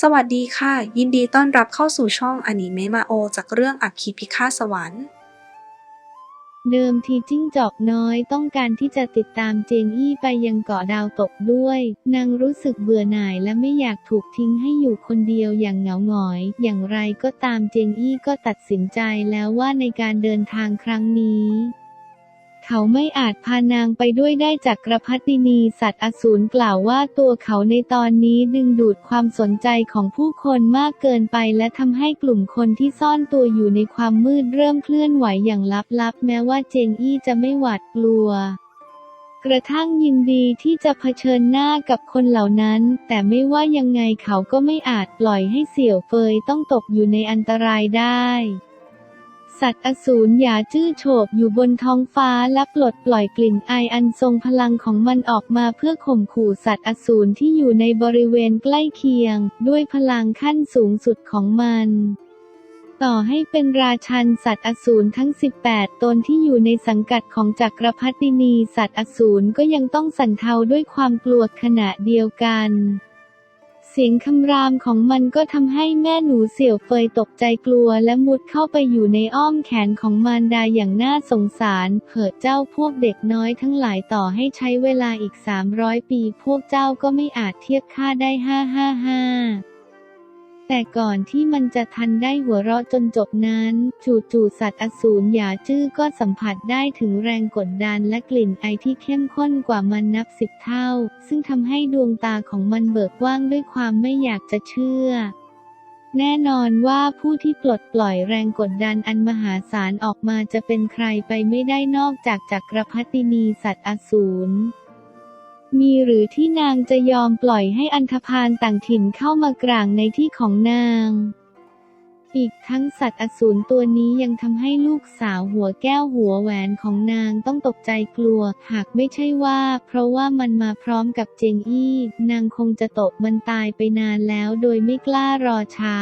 สวัสดีค่ะ ยินดีต้อนรับเข้าสู่ช่องอนิเมะมาโอ จากเรื่องอัคคีพิฆาตสวรรค์ เดิมทีจิ้งจอกน้อยต้องการที่จะติดตามเจงอี้ไปยังเกาะดาวตกด้วย นางรู้สึกเบื่อหน่ายและไม่อยากถูกทิ้งให้อยู่คนเดียวอย่างเหงาหงอย อย่างไรก็ตามเจงอี้ก็ตัดสินใจแล้วว่าในการเดินทางครั้งนี้ เขาไม่อาจพานางไปด้วยได้จากกระพัดินีสัตว์อสูรกล่าวว่าตัวเขาในตอนนี้ดึงดูดความสนใจของผู้คนมากเกินไปและทำให้กลุ่มคนที่ซ่อนตัวอยู่ในความมืดเริ่มเคลื่อนไหวอย่างลับๆ แม้ว่าเจงอี้จะไม่หวาดกลัว กระทั่งยินดีที่จะเผชิญหน้ากับคนเหล่านั้น แต่ไม่ว่ายังไงเขาก็ไม่อาจปล่อยให้เสี่ยวเฟยต้องตกอยู่ในอันตรายได้ สัตว์อสูรหยาจื้อโฉบอยู่บนท้องฟ้าและปลดปล่อยกลิ่นไออันทรงพลังของมันออกมาเพื่อข่มขู่สัตว์อสูรที่อยู่ในบริเวณใกล้เคียง ด้วยพลังขั้นสูงสุดของมัน ต่อให้เป็นราชันสัตว์อสูรทั้ง 18 ตนที่อยู่ในสังกัดของจักรพรรดินีสัตว์อสูรก็ยังต้องสั่นเทาด้วยความกลัวขณะเดียวกัน เสียงคำรามของมันก็ทำให้แม่หนูเสี่ยวเฟยตกใจกลัวและมุดเข้าไปอยู่ในอ้อมแขนของมารดาอย่างน่าสงสารเผิดเจ้าพวกเด็กน้อยทั้งหลายต่อให้ใช้เวลาอีก 300 ปี พวกเจ้าก็ไม่อาจเทียบค่าได้ห้าห้าห้า แต่ก่อนที่มันจะทันได้หัวเราะจนจบนั้น จู่ๆสัตว์อสูรหยาจื้อก็สัมผัสได้ถึงแรงกดดันและกลิ่นไอที่เข้มข้นกว่ามันนับสิบเท่า ซึ่งทำให้ดวงตาของมันเบิกว้างด้วยความไม่อยากจะเชื่อ แน่นอนว่าผู้ที่ปลดปล่อยแรงกดดันอันมหาศาลออกมาจะเป็นใครไปไม่ได้นอกจากจักรพรรดินีสัตว์อสูร มีหรือที่นางจะยอมปล่อยให้อันธพาลต่างถิ่นเข้ามากร่างในที่ของนาง อีกทั้งสัตว์อสูรตัวนี้ยังทำให้ลูกสาวหัวแก้วหัวแหวนของนางต้องตกใจกลัว หากไม่ใช่ว่า เพราะว่ามันมาพร้อมกับเจงอี้ นางคงจะตกมันตายไปนานแล้วโดยไม่กล้ารอช้า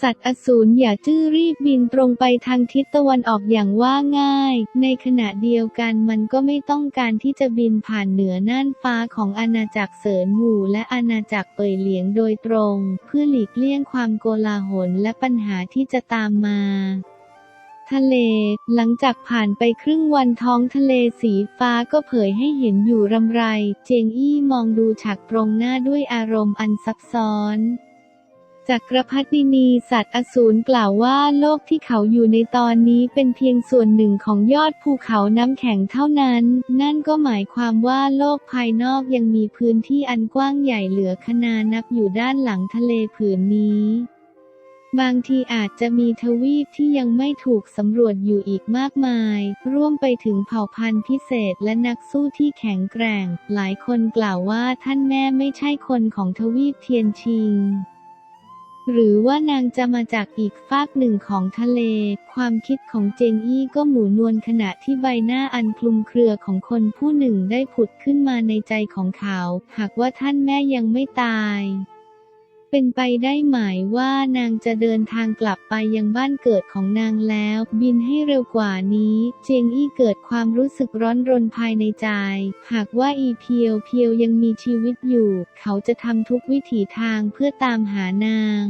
สัตว์อสูรอย่าจื้อรีบบินตรงไปทางทิศตะวันออกอย่างว่าง่าย ในขณะเดียวกันมันก็ไม่ต้องการที่จะบินผ่านเหนือน่านฟ้าของอาณาจักรเสินหมู่และอาณาจักรเป่ยเหลียงโดยตรง เพื่อหลีกเลี่ยงความโกลาหลและปัญหาที่จะตามมาทะเล หลังจากผ่านไปครึ่งวันท้องทะเลสีฟ้าก็เผยให้เห็นอยู่รำไร เจงอี้มองดูฉากตรงหน้าด้วยอารมณ์อันซับซ้อน จักรพรรดินีสัตว์อสูรกล่าวว่าโลกที่เขาอยู่ในตอนนี้เป็นเพียงส่วนหนึ่งของยอดภูเขาน้ำแข็งเท่านั้น นั่นก็หมายความว่าโลกภายนอกยังมีพื้นที่อันกว้างใหญ่เหลือขนานับอยู่ด้านหลังทะเลผืนนี้ บางทีอาจจะมีทวีปที่ยังไม่ถูกสำรวจอยู่อีกมากมาย ร่วมไปถึงเผ่าพันธุ์พิเศษและนักสู้ที่แข็งแกร่ง หลายคนกล่าวว่าท่านแม่ไม่ใช่คนของทวีปเทียนชิง หรือว่านางจะมาจากอีกฟากหนึ่งของทะเล ความคิดของเจงอี้ก็หมูนวลขณะที่ใบหน้าอันคลุมเครือของคนผู้หนึ่งได้ผุดขึ้นมาในใจของเขา หากว่าท่านแม่ยังไม่ตาย เป็นไปได้หมายว่านางจะเดินทางกลับไปยังบ้านเกิดของนางแล้ว บินให้เร็วกว่านี้ เจงอี้เกิดความรู้สึกร้อนรนภายในใจ หากว่าอีเพียวเพียวยังมีชีวิตอยู่ เขาจะทำทุกวิถีทางเพื่อตามหานาง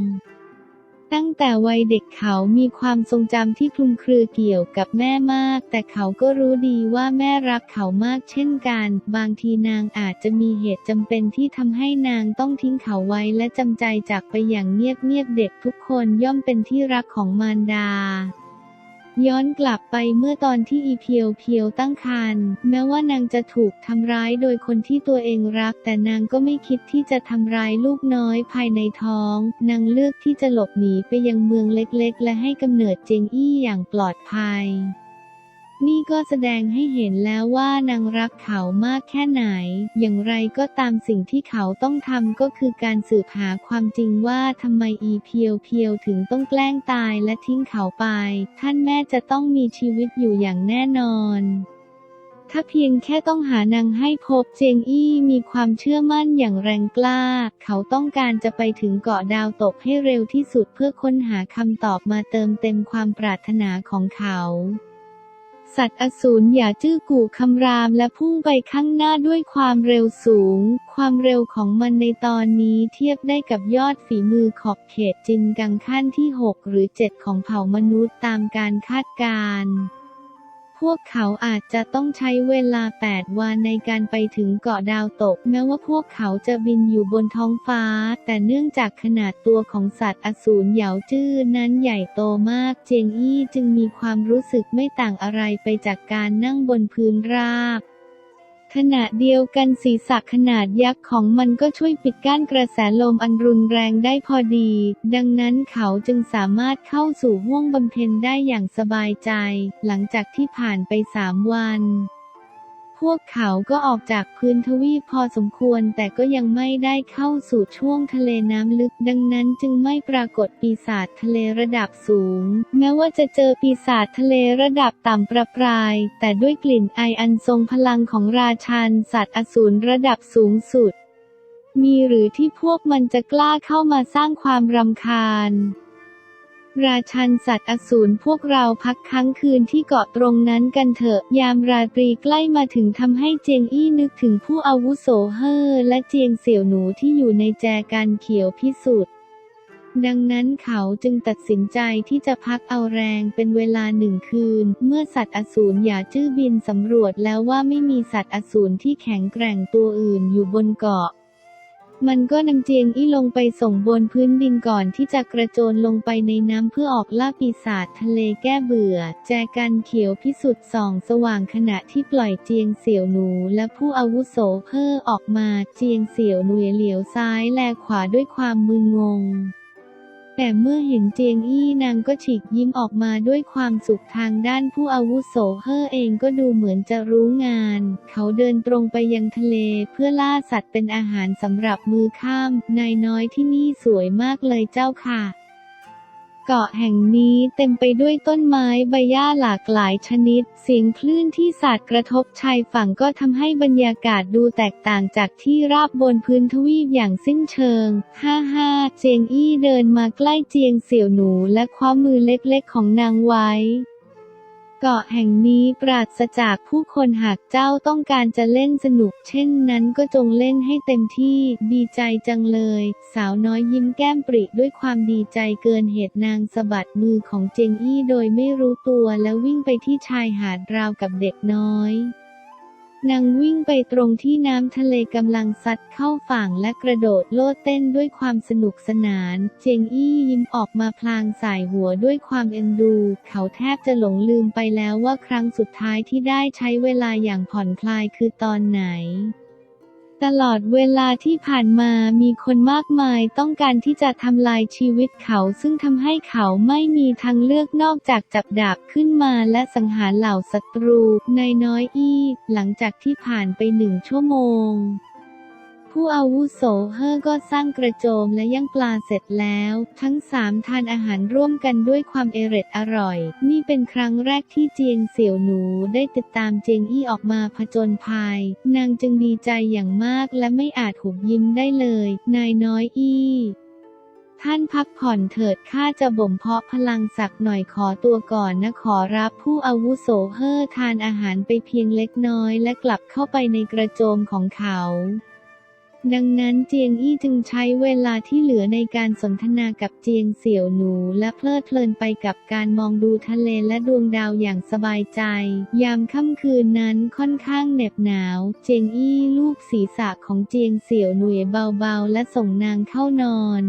ตั้งแต่วัยเด็กเขามีความทรงจำที่คลุมเครือเกี่ยวกับแม่มาก แต่เขาก็รู้ดีว่าแม่รักเขามากเช่นกัน บางทีนางอาจจะมีเหตุจำเป็นที่ทำให้นางต้องทิ้งเขาไว้และจำใจจากไปอย่างเงียบๆเด็กทุกคนย่อมเป็นที่รักของมารดา ย้อนกลับไปเมื่อตอนที่อีเพียวเพียวตั้งครรภ์แม้ว่านางจะถูกทำร้ายโดยคนที่ตัวเองรัก แต่นางก็ไม่คิดที่จะทำร้ายลูกน้อยภายในท้อง นางเลือกที่จะหลบหนีไปยังเมืองเล็กๆ และให้กำเนิดเจงอี้อย่างปลอดภัย นี่ก็แสดงให้เห็นแล้วว่านางรักเขามากแค่ไหน อย่างไรก็ตามสิ่งที่เขาต้องทำก็คือการสืบหาความจริงว่าทำไมอีเพียวเพียวถึงต้องแกล้งตายและทิ้งเขาไป ท่านแม่จะต้องมีชีวิตอยู่อย่างแน่นอน ถ้าเพียงแค่ต้องหานางให้พบเจงอี้มีความเชื่อมั่นอย่างแรงกล้า เขาต้องการจะไปถึงเกาะดาวตกให้เร็วที่สุดเพื่อค้นหาคำตอบมาเติมเต็มความปรารถนาของเขา สัตว์อสูรอย่าจื้อกู่คำรามและพุ่งไปข้างหน้าด้วยความเร็วสูง ความเร็วของมันในตอนนี้เทียบได้กับยอดฝีมือขอบเขตจินกังขั้นที่ 6 หรือ 7 ของเผ่ามนุษย์ตามการคาดการณ์ วกเขาอาจจะต้องใช้เวลา 8 วันในการไปถึงเกาะดาวตก แม้ว่าพวกเขาจะบินอยู่บนท้องฟ้า แต่เนื่องจากขนาดตัวของสัตว์อสูรเหยาจื้อนั้นใหญ่โตมาก เจียงอี้จึงมีความรู้สึกไม่ต่างอะไรไปจากการนั่งบนพื้นราบ ขณะเดียวกันศีรษะขนาดยักษ์ของมันก็ช่วยปิดกั้นกระแสลมอันรุนแรงได้พอดี ดังนั้นเขาจึงสามารถเข้าสู่ห้วงบำเพ็ญได้อย่างสบายใจ หลังจากที่ผ่านไปสามวัน วกเขาก็ออกจากพื้นทวีปพอสมควรแต่ก็ยังไม่ได้เข้าสู่ช่วงทะเลน้ำลึก ดังนั้นจึงไม่ปรากฏปีศาจทะเลระดับสูง แม้ว่าจะเจอปีศาจทะเลระดับต่ำประปราย แต่ด้วยกลิ่นไออันทรงพลังของราชันสัตว์อสูรระดับสูงสุด มีหรือที่พวกมันจะกล้าเข้ามาสร้างความรำคาญ ราชันสัตว์อสูรพวกเราพักค้างคืนที่เกาะตรงนั้นกันเถอะ ยามราตรีใกล้มาถึงทำให้เจียงอี้นึกถึงผู้อาวุโสเฮอและเจียงเสี่ยวหนูที่อยู่ในแจกันเขียวพิสุทธิ์ดังนั้นเขาจึงตัดสินใจที่จะพักเอาแรงเป็นเวลาหนึ่งคืน เมื่อสัตว์อสูรอย่าจื้อบินสำรวจแล้วว่าไม่มีสัตว์อสูรที่แข็งแกร่งตัวอื่นอยู่บนเกาะ มันก็นำเจียงอี้ลงไปส่งบนพื้นดินก่อนที่จะกระโจนลงไปในน้ำเพื่อออกล่าปีศาจทะเลแก้เบื่อ แจกันเขียวพิสุทธิ์ส่องสว่างขณะที่ปล่อยเจียงเสี่ยวหนูและผู้อาวุโสเพ้อออกมาเจียงเสี่ยวหนูเหลียวซ้ายแลขวาด้วยความมึนงง แต่เมื่อเห็นเจียงอี้นางก็ฉีกยิ้มออกมาด้วยความสุขทางด้านผู้อาวุโสเฮ่อเองก็ดูเหมือนจะรู้งาน เขาเดินตรงไปยังทะเลเพื่อล่าสัตว์เป็นอาหารสำหรับมือข้าม นายน้อยที่นี่สวยมากเลยเจ้าค่ะ เกาะแห่งนี้เต็มไปด้วยต้นไม้ใบหญ้าหลากหลายชนิด เสียงคลื่นที่สาดกระทบชายฝั่งก็ทำให้บรรยากาศดูแตกต่างจากที่ราบบนพื้นทวีปอย่างสิ้นเชิง ฮ่าฮ่าเจียงอี้เดินมาใกล้เจียงเสี่ยวหนูและคว้ามือเล็กๆของนางไว้ เกาะแห่งนี้ปราศจากผู้คนหากเจ้าต้องการจะเล่นสนุก เช่นนั้นก็จงเล่นให้เต็มที่ ดีใจจังเลย สาวน้อยยิ้มแก้มปริด้วยความดีใจเกินเหตุนางสะบัดมือของเจงอี้โดยไม่รู้ตัวแล้ววิ่งไปที่ชายหาดราวกับเด็กน้อย นางวิ่งไปตรงที่น้ำทะเลกำลังซัดเข้าฝั่งและกระโดดโลดเต้นด้วยความสนุกสนาน เจงอี้ยิ้มออกมาพลางสายหัวด้วยความเอ็นดู เขาแทบจะหลงลืมไปแล้วว่าครั้งสุดท้ายที่ได้ใช้เวลาอย่างผ่อนคลายคือตอนไหน ตลอดเวลาที่ผ่านมามีคนมากมายต้องการที่จะทำลายชีวิตเขา ซึ่งทำให้เขาไม่มีทางเลือกนอกจากจับดาบขึ้นมาและสังหารเหล่าศัตรู ในน้อยอี้ หลังจากที่ผ่านไปหนึ่งชั่วโมง ผู้อาวุโสเฮอก็สร้างกระโจมและย่างปลาเสร็จแล้ว ทั้งสามทานอาหารร่วมกันด้วยความเอร็ดอร่อย นี่เป็นครั้งแรกที่เจียงเสี่ยวหนูได้ติดตามเจียงอี้ออกมาผจญภัย นางจึงดีใจอย่างมากและไม่อาจหุบยิ้มได้เลย นายน้อยอี้ท่านพักผ่อนเถิดข้าจะบ่มเพาะพลังสักหน่อยขอตัวก่อนนะขอรับผู้อาวุโสเฮอทานอาหารไปเพียงเล็กน้อยและกลับเข้าไปในกระโจมของเขา ดังนั้นเจียงอี้จึงใช้เวลาที่เหลือในการสนทนากับเจียงเสี่ยวหนู และเพลิดเพลินไปกับการมองดูทะเลและดวงดาวอย่างสบายใจ ยามค่ำคืนนั้นค่อนข้างเหน็บหนาว เจียงอี้ลูบศีรษะของเจียงเสี่ยวหนุ่ยเบาๆ และส่งนางเข้านอน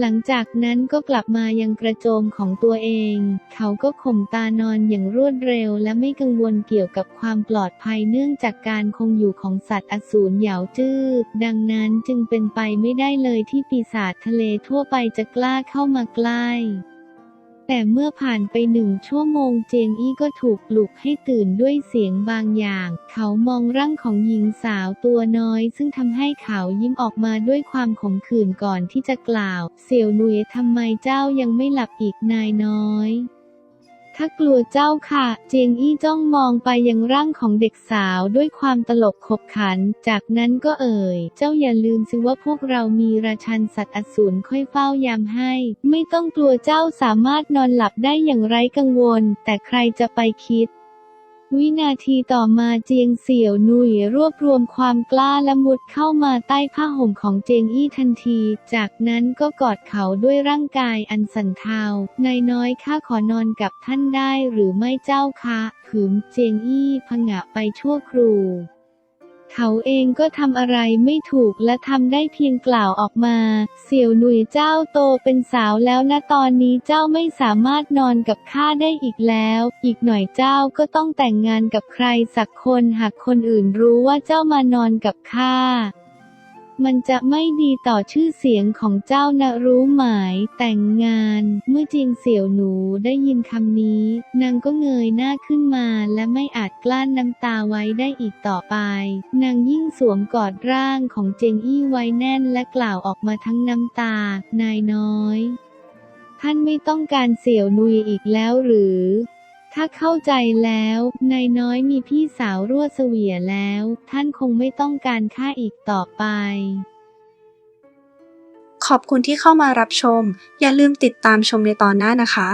หลังจากนั้นก็กลับมายังกระโจมของตัวเอง เขาก็ข่มตานอนอย่างรวดเร็วและไม่กังวลเกี่ยวกับความปลอดภัยเนื่องจากการคงอยู่ของสัตว์อสูรเหยาจื้อ ดังนั้นจึงเป็นไปไม่ได้เลยที่ปีศาจทะเลทั่วไปจะกล้าเข้ามาใกล้ แต่เมื่อผ่านไปหนึ่งชั่วโมงเจียงอี้ก็ถูกปลุกให้ตื่นด้วยเสียงบางอย่าง เขามองร่างของหญิงสาวตัวน้อย ซึ่งทำให้เขายิ้มออกมาด้วยความขมขื่นก่อนที่จะกล่าว เสี่ยวหนุยทำไมเจ้ายังไม่หลับอีกนายน้อย ถ้ากลัวเจ้าค่ะ เจียงอี้จ้องมองไปยังร่างของเด็กสาวด้วยความตลกขบขัน จากนั้นก็เอ่ย เจ้าอย่าลืมสิว่าพวกเรามีราชันสัตว์อสูรค่อยเฝ้ายามให้ ไม่ต้องกลัวเจ้าสามารถนอนหลับได้อย่างไร้กังวล แต่ใครจะไปคิด วินาทีต่อมาเจียงเสี่ยวนุยรวบรวมความกล้าและมุดเข้ามาใต้ผ้าห่มของเจียงอี้ทันที จากนั้นก็กอดเขาด้วยร่างกายอันสั่นเทานายน้อยข้าขอนอนกับท่านได้หรือไม่เจ้าคะขืมเจียงอี้ผงะไปชั่วครู่ เขาเองก็ทำอะไรไม่ถูกและทำได้เพียงกล่าวออกมา เสี่ยวหนุ่ยเจ้าโตเป็นสาวแล้วนะตอนนี้เจ้าไม่สามารถนอนกับข้าได้อีกแล้ว อีกหน่อยเจ้าก็ต้องแต่งงานกับใครสักคนหากคนอื่นรู้ว่าเจ้ามานอนกับข้า มันจะไม่ดีต่อชื่อเสียงของเจ้านะรู้หมแต่งงาน เมื่อจิงเสี่ยวหนูได้ยินคำนี้ นางก็เงยหน้าขึ้นมาและไม่อาจกลั้นน้ำตาไว้ได้อีกต่อไป นางยิ่งสวมกอดร่างของเจงอี้ไว้แน่นและกล่าวออกมาทั้งน้ำตา นายน้อย ท่านไม่ต้องการเสี่ยวนุยอีกแล้วหรือ ถ้าเข้าใจแล้วนายน้อยมีพี่สาวรั่วเสวียแล้ว ท่านคงไม่ต้องการข้าอีกต่อไป ขอบคุณที่เข้ามารับชม อย่าลืมติดตามชมในตอนหน้านะคะ